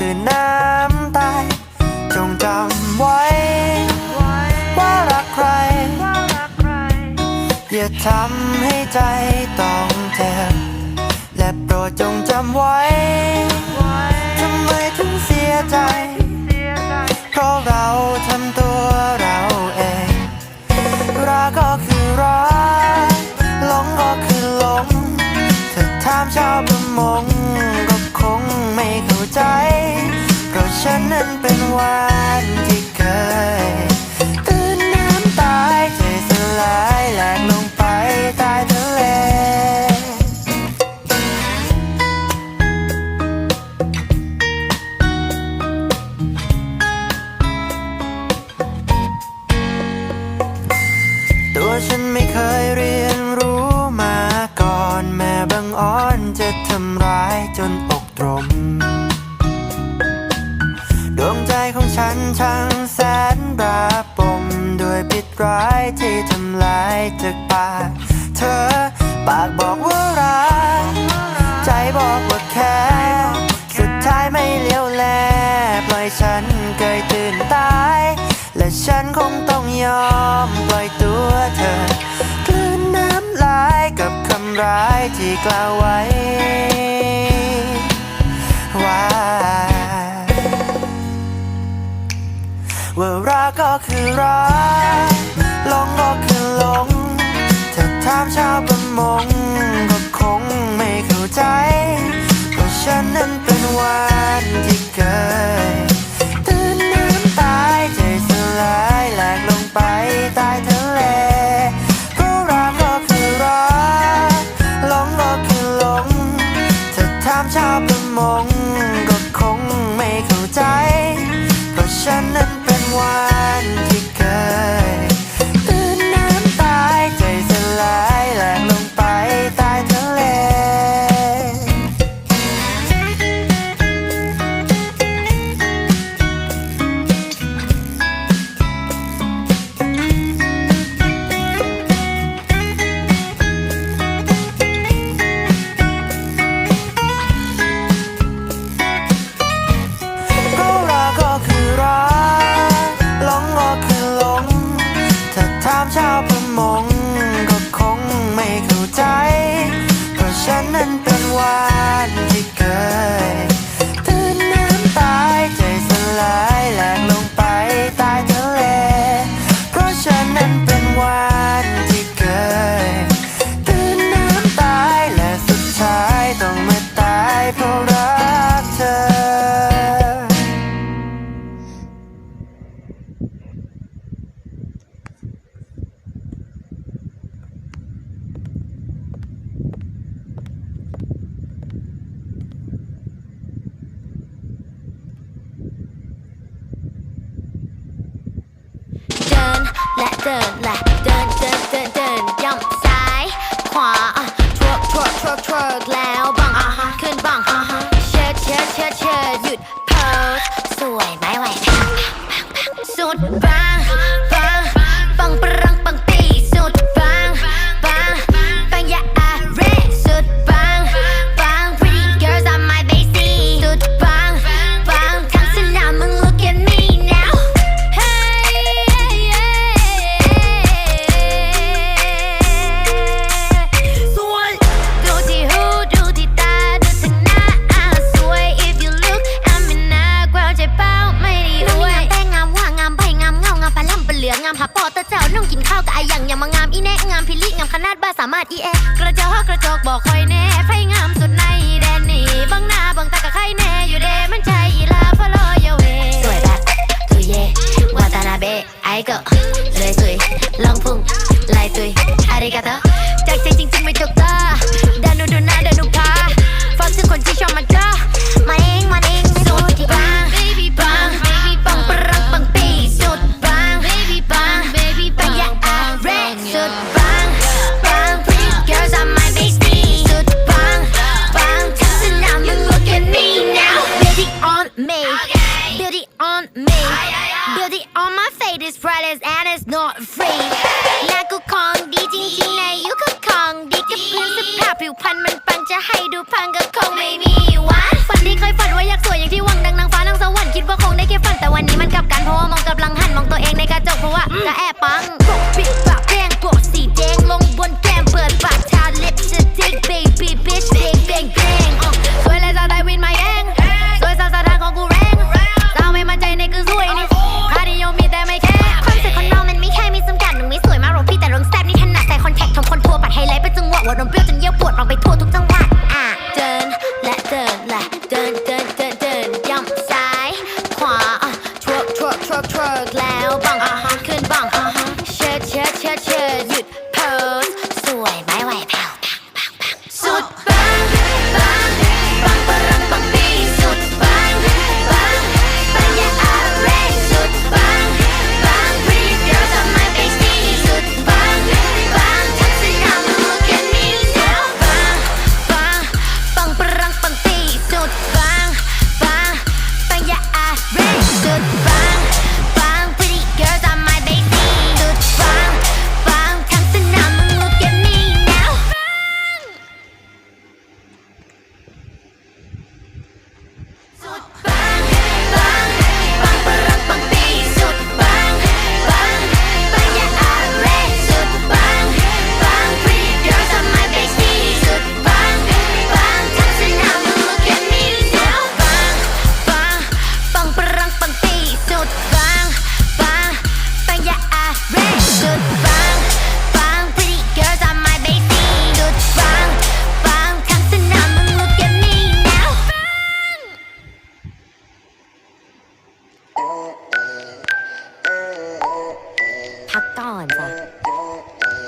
ตื่นน้ำตาย จงจำไว้ ว่ารักใคร อย่าทำให้ใจต้องเจ็บและโปรดจงจำไว้ ทำไมถึงเสียใจ Why? ยฉันเคยตื่นตาย และฉันคงต้องยอมปล่อยตัวเธอคลื่นน้ำลายกับคำร้ายที่กล่าวไว้ ว่าว่ารักก็คือรักลงก็คือลงถ้าถามชาวประมงก็คงไม่เข้าใจ เพราะฉันนั้นเป็นวันที่เกิด แหลกลงไปใต้เธอ เดินแหละเดินเดินเดินเดินย่ำซ้ายขวาทวกทวกทวกทวกแล้ว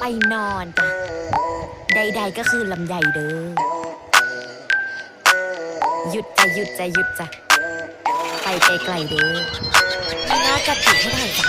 ไปนอนจ้ะใดๆก็คือลำใหญ่เด้อ หยุดจ้ะหยุดจ้ะหยุดจ้ะไปไกลๆเด้อน่าจะติดให้ได้จ้ะ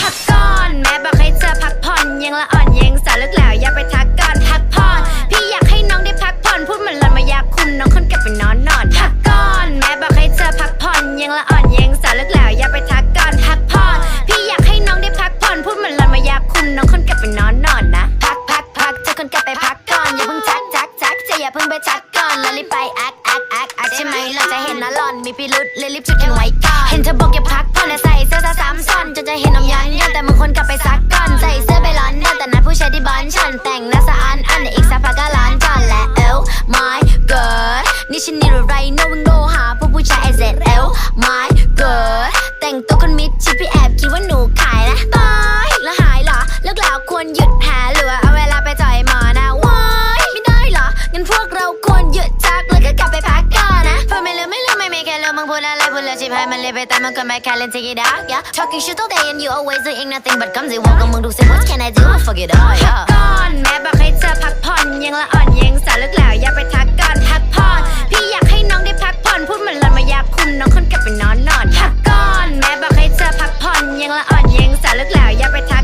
พักก่อนแม่บอกให้เธอพักผ่อนยังละอ่อนยังสาวลึกแล้วอย่าไปทักก่อนพักผ่อนพี่อยากให้น้องได้พักผ่อนพูดเหมือนหลันมายาคุมน้องคนกลับไปนอนนอนพักก่อนแม่บอกให้เธอพักผ่อนยังละอ่อนยังสาวลึกแล้วอย่าไปทักก่อนพักผ่อนพี่อยากให้น้องได้พัก ผ่อนพูดมือนหลันมายาคุมน้องคนกลับไปนอนนอนนะ พักพักพักเธอคนกลับไปพักก่อนอย่าเพิ่งทักทักทักจะอย่าเพิ่งไปทักก่อนแล้วรีบไปอักอักอักอักใช่ไหมเราจะเห็นนะหล่อนมีพิรุษเลยรีบจุดกันไว้ก่อนเห็นเธอบอกอย่าพักผ่อนและใส่เสื้อซะซ้ำซ้อนจนจะเห็นน้ำยันยันแต่มึงคนกลับไปซักก่อนใส่เสื้อไปร้อนยันแต่นัดผู้ชายที่บ้านฉันแต่งหน้าสะอาดอันอีกสักพักก็ร้านจอนและเอล my god นี่ฉันนี่หรือไร no no หาพวกผู้ชาย SL my god แต่งตัวคนมิดชิดพี่แอบคิดว่าหนูขายนะ มไม่มีแค่ลืมมึงพูดอะไรพูดแล้วชิบหายมันเลยไปตามมันก็ไม่แค่เล่น take it out yeah talking shit all day and you always doing nothing but comes it walk กับมึงดูสิ what can I do fuck it all yeah ก่อนแม่บอกให้เธอพักผ่อนยังละอ่อนยังสาวลึกแล้วอย่าไปทักก่อนพักผ่อนพี่อยากให้น้องได้พักผ่อนพูดเหมือนหลันมายาคุมน้องคนกลับไปนอนนอนพักก่อนแม่บอกให้เธอพักผ่อนยังละอ่อนยังสาวลึกแล้วอย่าไปทักก่อนพัก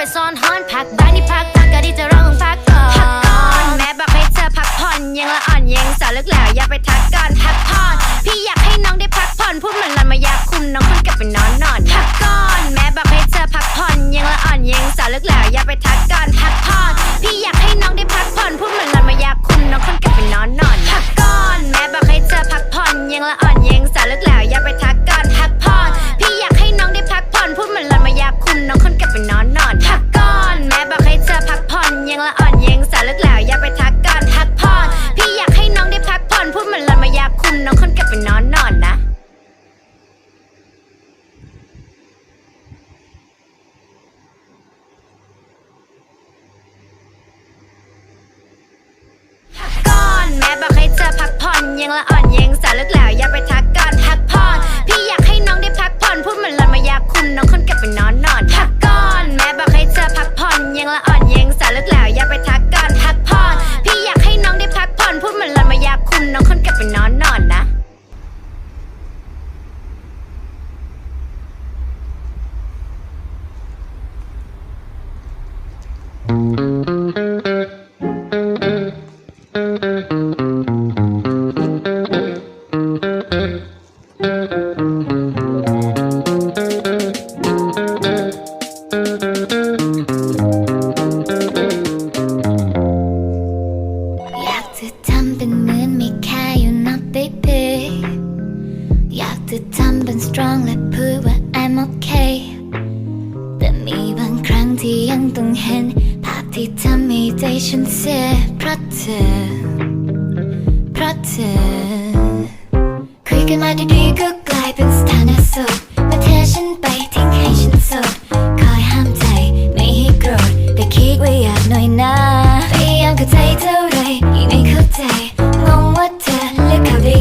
ไปซ่อนฮอนพักบ้านนี่พักพักก็ที่จะร้องมึงพักก่อนพักก่อนแม่บอกให้เธอพักผ่อนยังละอ่อนยังสาวลึกแล้วอย่าไปทักก่อนพักผ่อนพี่อยากให้น้องได้พักผ่อนพูดเหมือนหลันมายาคุมน้องคนกลับไปนอนนอนพักก่อนแม่บอกให้เธอพักผ่อนยังละอ่อนยังสาวลึกแล้วอย่าไปทักก่อนพักผ่อน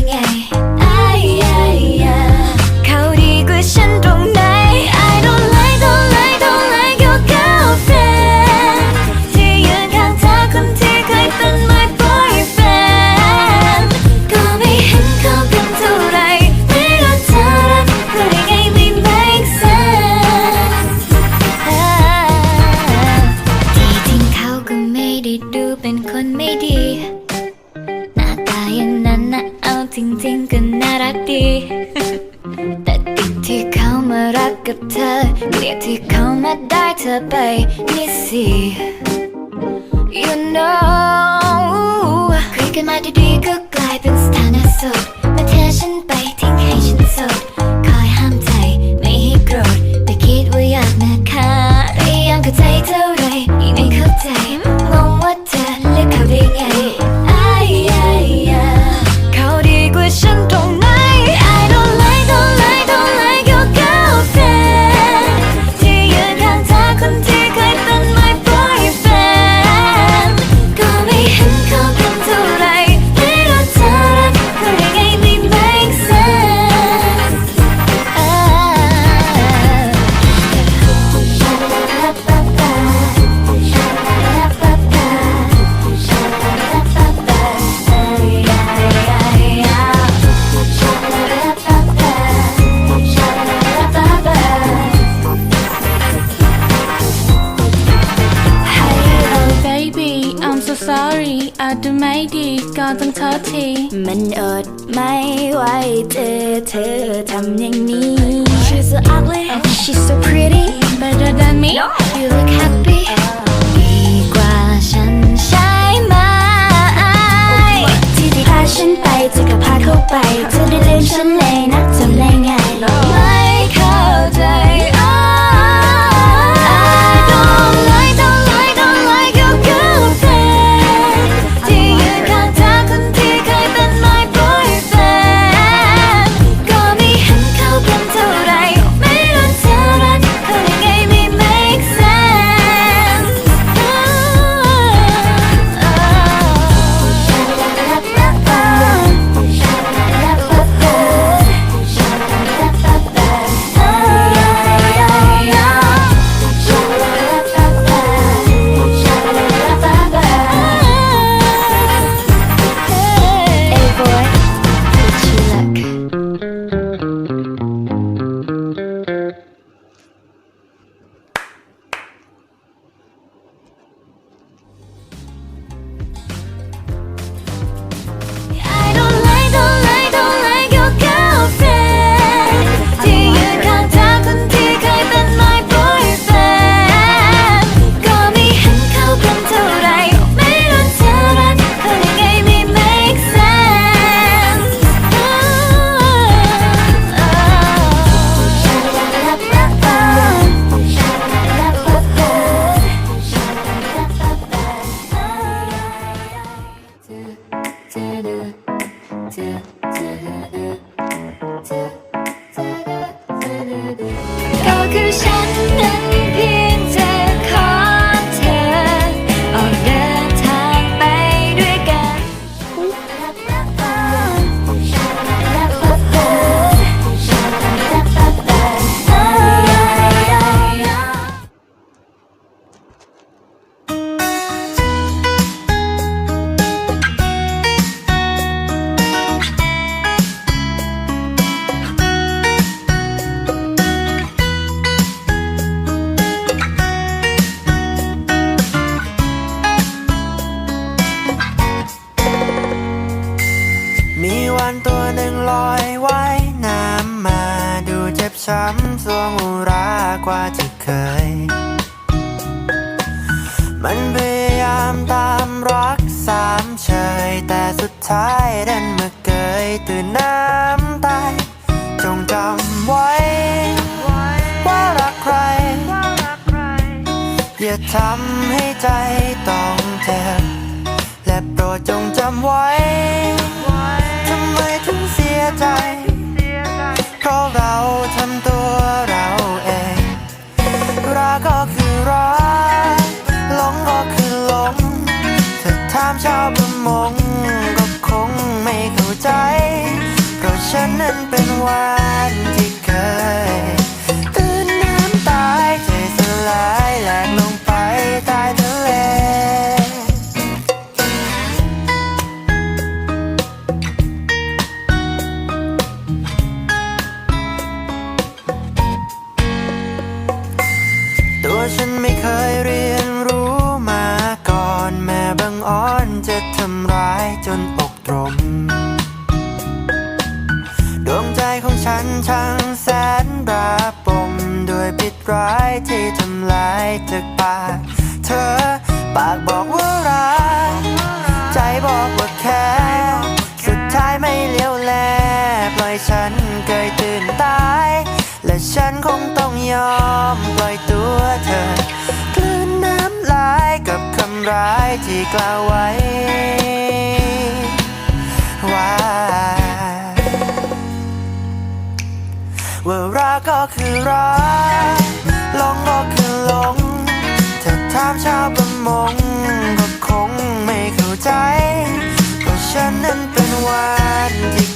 yeah. by Missy. You know 그게 말이 뒤끝 가입은 스타나 속 attention เชยแต่สุดท้ายดันมาเกยตื่นน้ำตายจงจำไว้ ว่ารักใคร อย่าทำให้ใจต้องเจ็บและโปรดจงจำไว้ นั้นเป็นวันที่ จากปากเธอ ปากบอกว่ารัก ใจบอกว่าแค่สุดท้ายไม่เลี้ยวแลปล่อยฉันเกยตื่นตาย และฉันคงต้องยอมปล่อยตัวเธอ คลื่นน้ำลายกับคำร้ายที่กล่าวไว้ ว่าว่ารักก็คือรักหลงก็คือหลง ถามชาวประมงก็คงไม่เข้าใจเพราะฉันนั้นเป็นวันที่